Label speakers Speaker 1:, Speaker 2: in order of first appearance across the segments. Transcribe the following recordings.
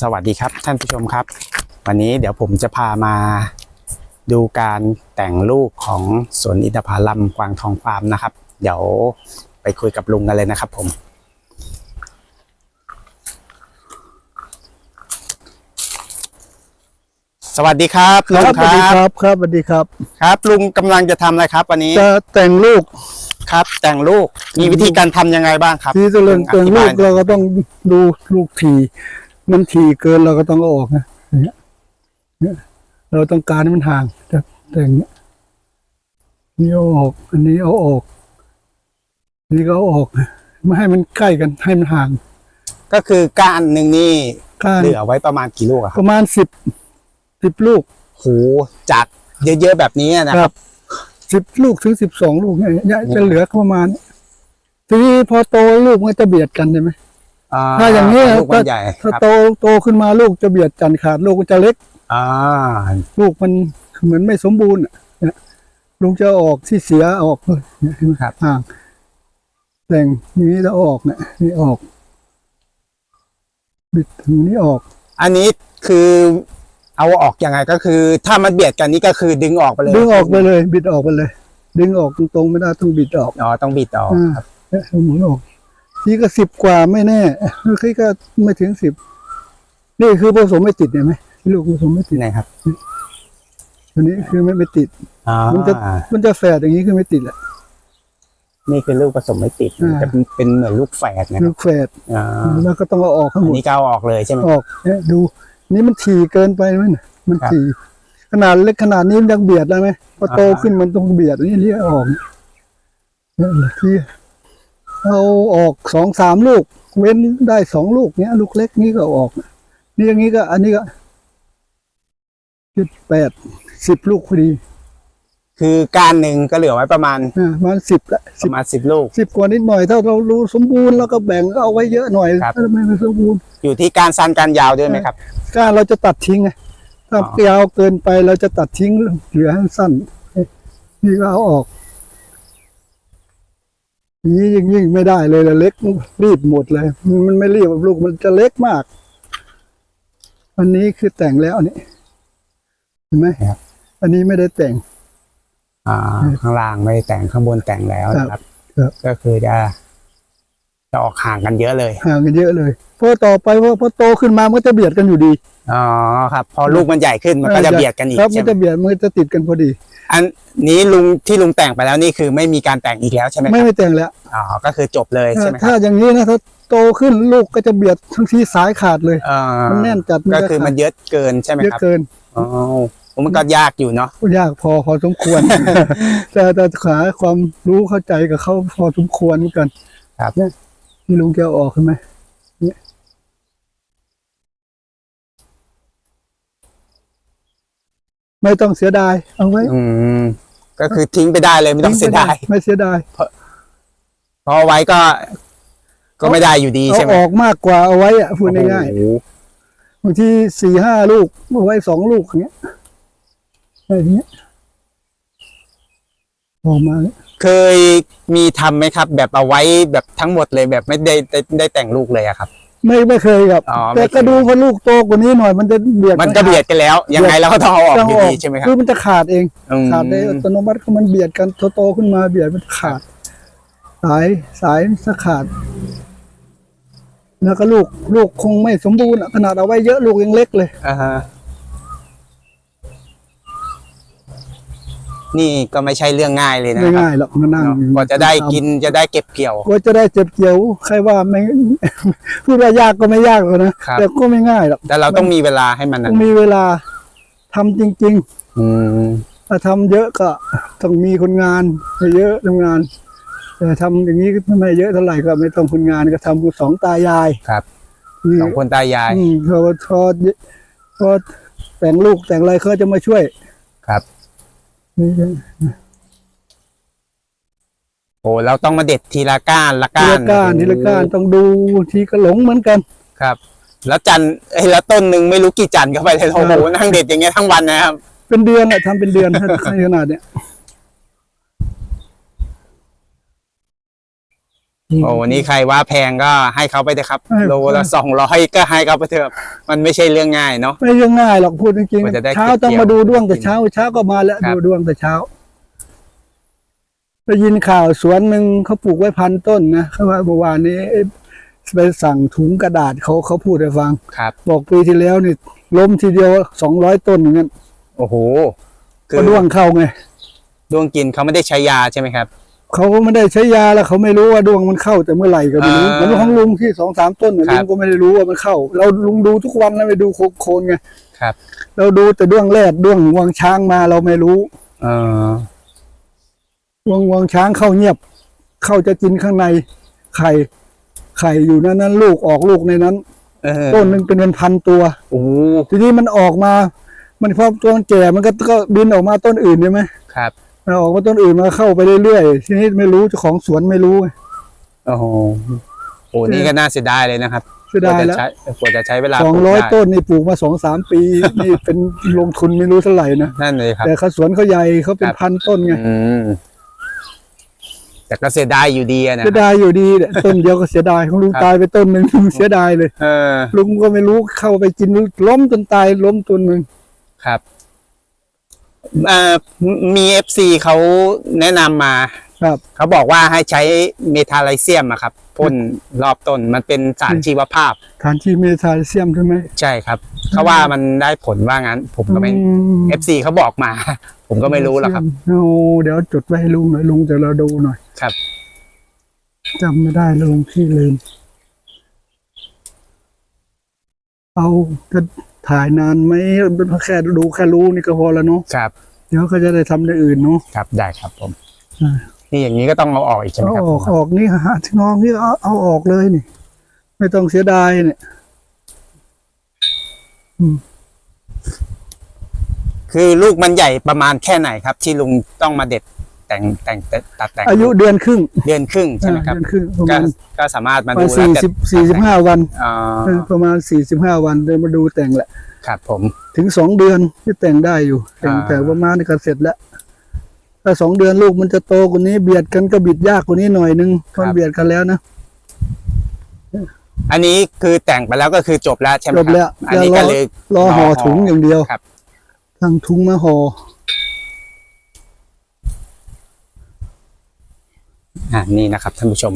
Speaker 1: สวัสดีครับท่านผู้ชมครับ วันนี้เดี๋ยวผมจะพามาดูการแต่งลูกของสวนอินทผลัมกวางทองฟาร์มนะครับ เดี๋ยวไปคุยกับลุงกันเลยนะครับผม สวัสดีครับ
Speaker 2: ค
Speaker 1: ลุง
Speaker 2: รับ
Speaker 1: ค
Speaker 2: สวัสดี
Speaker 1: รับ
Speaker 2: ครับครับสวัสดีครับ
Speaker 1: ครับ ลุงกำลังจะทำอะไรครับ วันนี้
Speaker 2: จะแต่งลูก
Speaker 1: ครับ แต่งลูกมีวิธีการทำยังไงบ้างครับ
Speaker 2: ที่จะเริ่มแต่งลูก
Speaker 1: อธิบายหน่อย
Speaker 2: เราก็ต้องดูลูกที มันทีเกินเราก็ต้องเอาออกนะอย่างเงี้ยเนี่ยเราต้องการให้มันห่างจะแต่งเนี้ยนี่เอาออก อันนี้เอาออก นี่ก็เอาออกไม่ให้มันใกล้กันให้มันห่าง
Speaker 1: ก็คือก้านหนึ่งนี่
Speaker 2: ก้าน
Speaker 1: เหลือไว้ประมาณกี่ลูกอะค
Speaker 2: ป
Speaker 1: รับ
Speaker 2: ระมาณสิบสิบลูก
Speaker 1: โหจากเยอะๆแบบนี้นะ
Speaker 2: ค
Speaker 1: ค
Speaker 2: รั
Speaker 1: รับ
Speaker 2: บสิบลูกถึงสิบสองลูกเนี่ยเนี่ยจะเหลือประมาณนี้ทีนี้พอโตลูกมันจะเบียดกันใช่ไหม ถ้าอย่างนี้
Speaker 1: ลูกมันใหญ่ค
Speaker 2: ถ้า
Speaker 1: รับ
Speaker 2: โตโตขึ้นมาลูกจะเบียดกันขาดลูกมันจะเล็ก
Speaker 1: อ่า
Speaker 2: ลูกมันเหมือนไม่สมบูรณ์อะเนี่ยลุงจะเอาออกที่เสียเอาออกเลยเนี่ยเห็นไหม
Speaker 1: ครับ
Speaker 2: ห่างแต่งนี้แล้วเอาออกเนี่ยนี่ออกบิดถึงนี้ออก
Speaker 1: อันนี้คือเอาออกยังไงก็คือ ถ้ามันเบียดกันนี่ก็คือดึงออกไปเลย
Speaker 2: ดึงออกไปเลย บิดออกไปเลย ดึงออกตรงๆไม่ได้ต้องบิดออก
Speaker 1: อ๋อต้องบิดออก
Speaker 2: อ่า
Speaker 1: ครับ
Speaker 2: เนี่ยหมุนออก นี่ก็สิบกว่าไม่แน่คือก็ไม่ถึงสิบนี่คือผสมไม่ติดเห็นไหมที่ลูกผสมไม่ติด
Speaker 1: ไหนครับ
Speaker 2: อันนี้คือไม่ไม่ติด
Speaker 1: อ๋อ
Speaker 2: มันจะมันจะแฝดอย่างนี้คือไม่ติดแหละ
Speaker 1: นี่คือลูกผสมไม่ติด
Speaker 2: อ่า
Speaker 1: จะเป็นเป็นเหมือนลูกแฝดนะค
Speaker 2: ลู
Speaker 1: รับ
Speaker 2: กแฝด
Speaker 1: อ่า
Speaker 2: แล้วก็ต้องเอาออกทั้ง
Speaker 1: อั
Speaker 2: ห
Speaker 1: น
Speaker 2: มด
Speaker 1: นี้ก็เอาออกเลยใช่ไหม
Speaker 2: ออกเนี่ยดู นี่มันถี่เกินไปไหมน่ะมัน
Speaker 1: ครับ
Speaker 2: ถี่ขนาดเล็กขนาดนี้มันยังเบียดได้ไหมพอโต
Speaker 1: อ่า
Speaker 2: ขึ้นมันต้องเบียดนี่เรียกออกเนี่ยที่ เอาออกสองสามลูก เว้นได้สองลูกเนี้ย ลูกเล็กนี้ก็เอาออก นี่อย่างนี้ก็ อันนี้ก็เจ็ดแปดสิบลูกพอดี
Speaker 1: คือก้านหนึ่งก็เหลือไว้ประมาณ
Speaker 2: อ่าประมาณสิบละ
Speaker 1: ป
Speaker 2: สิบ
Speaker 1: ระมาณสิบลูก
Speaker 2: สิบกว่านิดหน่อย ถ้าเรารู้สมบูรณ์แล้วก็แบ่งก็เอาไว้เยอะหน่อย
Speaker 1: ครับ
Speaker 2: ถ้าไม่สมบูรณ์
Speaker 1: อยู่ที่การสั้นการยาวด้วยไหมครับ
Speaker 2: ก้านเราจะตัดทิ้งไงถ้า
Speaker 1: อ๋อ
Speaker 2: ยาวเกินไปเราจะตัดทิ้งเหลือให้สั้นนี่ก็เอาออกอ ย่างนี้ยิ่งยิ่งไม่ได้เลยละเล็กรีบหมดเลย มันไม่รีบลูกมันจะเล็กมาก อันนี้คือแต่งแล้วอันนี้เห็นไหม
Speaker 1: ครับ
Speaker 2: อันนี้ไม่ได้แต่ง
Speaker 1: อ่า ข้างล่างไม่ได้แต่งข้างบนแต่งแล้วนะครับ
Speaker 2: ครับ
Speaker 1: ก็คือจะ จะออกห่างกันเยอะเลย
Speaker 2: ห่างกันเยอะเลยเพราะต่อไปพอพอโตขึ้นมามันก็จะเบียดกันอยู่ดี
Speaker 1: อ๋อครับ พอลูกมันใหญ่ขึ้นมันก็จะเบียดกันอีก
Speaker 2: ครับ
Speaker 1: ใช่
Speaker 2: มัน
Speaker 1: ไหม
Speaker 2: จะเบียดมันจะติดกันพอดี
Speaker 1: อันนี้ลุงที่ลุงแต่งไปแล้วนี่คือไม่มีการแต่งอีกแล้วใช่ไหมค
Speaker 2: ไม่
Speaker 1: รับ
Speaker 2: ไม่แต่งแล้ว
Speaker 1: อ๋อก็คือจบเลยใช่ไหมค
Speaker 2: ถ้า
Speaker 1: รับ
Speaker 2: อย่างนี้นะถ้าโตขึ้นลูกก็จะเบียดทั้งที่สายขาดเลย
Speaker 1: เอ่อ
Speaker 2: มันแน่นจัด
Speaker 1: ก็
Speaker 2: จะ
Speaker 1: คือมัน
Speaker 2: ขาด
Speaker 1: เยอะเกินใช่ไหม
Speaker 2: เยอะ
Speaker 1: ครับ
Speaker 2: เกิน
Speaker 1: อ๋อมันก็ยากอยู่เนาะ
Speaker 2: ยากพอพอสมควรแต่แต่ขาความรู้เข้าใจกับเขาพอสมควรเหมือนกัน
Speaker 1: ครับ
Speaker 2: เนี่ยที่ลุงแกเอาออกใช่ไหมเนี่ยไม่ต้องเสียดาย เอาไว้
Speaker 1: อืม ก็คือทิ้งไปได้เลยไม่ต้องเสียดาย
Speaker 2: ไม่เสียดาย
Speaker 1: เพราะเอาไว้ก็ ก็ไม่ได้อยู่ดี
Speaker 2: เอา
Speaker 1: ใช่ไหม
Speaker 2: ออกมากกว่าเอาไว้อะพูดง่าย
Speaker 1: โอ้โห
Speaker 2: ๆบางทีสี่ห้าลูกเอาไว้สองลูกอย่างเงี้ยอะไรอย่างเงี้ย ออกมา
Speaker 1: เคยมีทำไหมครับ แบบเอาไว้แบบทั้งหมดเลยแบบไม่ได้ได้ได้แต่งลูกเลยอะครับ
Speaker 2: ไม่ไม่เคยครับ
Speaker 1: อ๋อไม่
Speaker 2: แต่
Speaker 1: เคย
Speaker 2: ก็ดูพอลูกโตกว่านี้หน่อยมันจะเบียด
Speaker 1: มันก็เบียดกันแล้ว ยังไงเราก็ต้องเอาออก
Speaker 2: ต้อง
Speaker 1: อยู่
Speaker 2: ออก
Speaker 1: ดีใช่ไหมครั
Speaker 2: คื
Speaker 1: บ
Speaker 2: อมันจะขาดเอง
Speaker 1: อืม
Speaker 2: ขาดในอัตโนมัติก็มันเบียดกันโตๆขึ้นมาเบียดมันขาด สายสายจะขาด แล้วก็ลูกลูกคงไม่สมบูรณ์อะขนาดเอาไว้เยอะลูกยังเล็กเลย
Speaker 1: อ่าฮะ นี่ก็ไม่ใช่เรื่องง่ายเลยนะ
Speaker 2: ไม่
Speaker 1: ครับ
Speaker 2: ง่ายหรอกมานั่ง
Speaker 1: เนาะกว่าจะได้กินจะได้เก็บเกี่ยว
Speaker 2: กว่าจะได้เจ็บเกี่ยวใครว่าไม่พูดว่ายากก็ไม่ยากหรอกนะครับแต่ก็ไม่ง่ายหรอก
Speaker 1: แต่เราต้องมีเวลาให้มัน
Speaker 2: ต้
Speaker 1: นะ
Speaker 2: องมีเวลาทำจริง
Speaker 1: อืม
Speaker 2: ๆถ้าทำเยอะก็ต้องมีคนงานเยอะทำงานแต่ทำอย่างนี้ก็ไม่เยอะเท่าไหร่ก็ไม่ต้องคนงานก็ทำกูสองตายาย
Speaker 1: ครับ
Speaker 2: นี่
Speaker 1: สองคนตายาย
Speaker 2: อืมพอพอพอแต่งลูกแต่งอะไรเขาจะมาช่วย
Speaker 1: ครับ
Speaker 2: นี่ก็
Speaker 1: โอ้เราต้องมาเด็ดทีละก้านละ
Speaker 2: ที
Speaker 1: ก้าน
Speaker 2: ละก้านทีละก้านต้องดูทีก็หลงเหมือนกัน
Speaker 1: ครับ แล้วจันทร์เอ้ยแล้วต้นหนึ่งไม่รู้กี่จันทร์เข้าไปเลยโอ้โหนั่งเด็ดอย่างเงี้ยทั้งวันนะครับ
Speaker 2: เป็นเดือนอะทำเป็นเดือนถ้าขนาดเนี้ย
Speaker 1: โอ้วันนี้ใครว่าแพงก็ให้เขาไปเถอะครับ
Speaker 2: ให้
Speaker 1: โลละสองร้อยก็ให้เขาไปเถอะมันไม่ใช่เรื่องง่ายเนาะ
Speaker 2: ไม่ยังง่ายหรอกพูดจริง
Speaker 1: กว่าจะได้
Speaker 2: ๆเช้า
Speaker 1: เก็บ
Speaker 2: ต้อง
Speaker 1: เกี่ยว
Speaker 2: มาดูด้วงแต่เช้าเช้าก็มาแล้ว
Speaker 1: ครับ
Speaker 2: ดูด้วงแต่เช้าได้ยินข่าวสวนหนึ่งเขาปลูกไว้พันต้นนะเขาว่าเมื่อวานนี้ไปสั่งถุงกระดาษเขาเขาพูดให้ฟัง
Speaker 1: ครับ
Speaker 2: บอกปีที่แล้วนี่ล้มทีเดียวสองร้อยต้นอย่างนั้น
Speaker 1: โอ้โหคื
Speaker 2: ก็
Speaker 1: อ
Speaker 2: ด้วงเข้าไง
Speaker 1: ดวงกินเขาไม่ได้ใช้ยาใช่ไหมครับ
Speaker 2: เขาก็ไม่ได้ใช้ยาแล้วเขาไม่รู้ว่าดวงมันเข้าแต่เมื่อไหร่ก็ไม่รู้
Speaker 1: อ่า
Speaker 2: เหมือนของลุงที่สองสามต้นน่ะ
Speaker 1: ครั
Speaker 2: ลุ
Speaker 1: บ
Speaker 2: งก็ไม่ได้รู้ว่ามันเข้า เราลุงดูทุกวันแล้วไปดูโคนไง
Speaker 1: ครับ
Speaker 2: เราดูแต่ด้วงแรดด้วงงวงช้างมาเราไม่รู้
Speaker 1: เออ
Speaker 2: ด้วงงวงช้างเข้าเงียบ เข้าจะกินข้างในไข่ไข่อยู่นั้นนั้นลูกออกลูกในนั้น
Speaker 1: เออ
Speaker 2: ต้นหนึ่งเป็นพันๆตัว
Speaker 1: โอ้โห
Speaker 2: ทีนี้มันออกมา มันพอตัวมันแก่มันก็ก็บินออกมาต้นอื่นใช่ไหม
Speaker 1: ครับ
Speaker 2: มันออกมาต้นอื่นมาเข้าไปเรื่อยๆ ทีนี้ไม่รู้เจ้าของสวนไม่รู้ไง
Speaker 1: โอ้โหโอ้นี่ก็น่าเสียดายเลยนะครับ
Speaker 2: เสีย
Speaker 1: กว่า
Speaker 2: ดาย
Speaker 1: จะ
Speaker 2: แล้ว
Speaker 1: ใช้กว่าจะใช้เวลา
Speaker 2: สอง
Speaker 1: ปลูก
Speaker 2: ร้อย
Speaker 1: ได้
Speaker 2: ต้นนี่ปลูกมาสองสามปี นี่เป็นลงทุนไม่รู้เท่าไหร่นะ
Speaker 1: นั่นเลยครับ
Speaker 2: แต่เขาสวนเขาใหญ่เขาเป็น
Speaker 1: ครับ
Speaker 2: พันต้นไง
Speaker 1: อืมแต่ก็เสียดายอยู่ดีอะนะ
Speaker 2: เสียดายอยู่ดีเนี่ยต้นเดียวก็เสียดายของลุง
Speaker 1: ครับ
Speaker 2: ตายไปต้นหนึ่งลุงเสียดายเลย
Speaker 1: เออ
Speaker 2: ลุงก็ไม่รู้เข้าไปกินล้มจนตายล้มต้นหนึ่ง
Speaker 1: ครับเอ่อ มีเอฟซีเขาแนะนำมา
Speaker 2: ครับ
Speaker 1: เขาบอกว่าให้ใช้เมทาไลเซียมอะครับพ่นรอบต้นมันเป็นสาร
Speaker 2: อืม
Speaker 1: ชีวภาพ
Speaker 2: ฐานที่เมทาเซียมใช่ไหม
Speaker 1: ใช่ครับ เขาว่ามันได้ผลว่างั้น ผมก็ไม่
Speaker 2: อืม
Speaker 1: เอฟซีเขาบอกมา ผมก็ไม่รู้หรอกครับ
Speaker 2: โอ้เดี๋ยวจดไว้ให้ลุงหน่อยลุงจะเราดูหน่อย
Speaker 1: ครับ
Speaker 2: จำไม่ได้แล้วลุงพี่ลืม เอาจะ ถ่ายนานไหมแค่ดูแค่รู้นี่ก็พอแล้วเนาะ
Speaker 1: ครับ
Speaker 2: เดี๋ยวก็จะได้ทำอย่างอื่นเนาะ
Speaker 1: ครับได้ครับผม
Speaker 2: อ่า
Speaker 1: นี่อย่างนี้ก็ต้องเอาออกอีกใช่ไหม
Speaker 2: เอา
Speaker 1: ครับ
Speaker 2: ออกออกนี่ฮะที่น้องนี่เอาเอาออกเลยนี่ ไม่ต้องเสียดายเนี่ย
Speaker 1: คือลูกมันใหญ่ประมาณแค่ไหนครับ ที่ลุงต้องมาเด็ด แต่งแต่งตัดแต่ง
Speaker 2: อายุเดือนครึ่ง
Speaker 1: เดือนครึ่งใช่ไหมครับ
Speaker 2: เดือนครึ่งประ
Speaker 1: ก็
Speaker 2: มาณ
Speaker 1: ก็สามารถมา
Speaker 2: ประ
Speaker 1: ดู
Speaker 2: มาณ
Speaker 1: แล้ว
Speaker 2: สี่
Speaker 1: จะ
Speaker 2: สิบสี่สิบห้าวัน
Speaker 1: อ๋อ
Speaker 2: เออประมาณสี่สิบห้าวันเดินมาดูแต่งแหละ
Speaker 1: ครับผม
Speaker 2: ถึงสองเดือนที่แต่งได้อยู่แต่ง
Speaker 1: อ่า
Speaker 2: แต่ประมาณนี้ก็เสร็จแล้วถ้าสองเดือนลูกมันจะโตกว่านี้เบียดกันก็บิดยากกว่านี้หน่อยนึงมันเบียดกันแล้วนะ
Speaker 1: อันนี้คือแต่งไปแล้วก็คือจบแล้วใช่ไหม
Speaker 2: จ
Speaker 1: ครับ
Speaker 2: แล้ว
Speaker 1: อันนี้ก็เลย
Speaker 2: รอห่อถุงอย่างเดียว
Speaker 1: ครับ
Speaker 2: ทั้งถุงมาห่อ
Speaker 1: อ่านี่นะครับท่านผู้ชม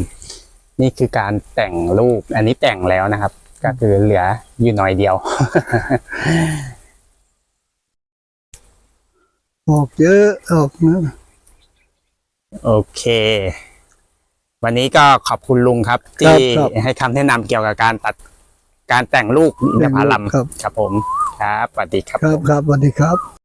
Speaker 1: นี่คือการแต่งรูป อันนี้แต่งแล้วนะครับ ก็คือเหลืออยู่หน่อยเดียว
Speaker 2: ออกเยอะออกนะ
Speaker 1: โอเค วันนี้ก็ขอบคุณลุงครับ
Speaker 2: ครับ
Speaker 1: ที่
Speaker 2: ครับ
Speaker 1: ให้คำแนะนำเกี่ยวกับการตัดการแต่งลูกอินทผลัม
Speaker 2: ครับ
Speaker 1: ครับผม ครับสวัสดีครับ
Speaker 2: ครับครับสวัสดีครับ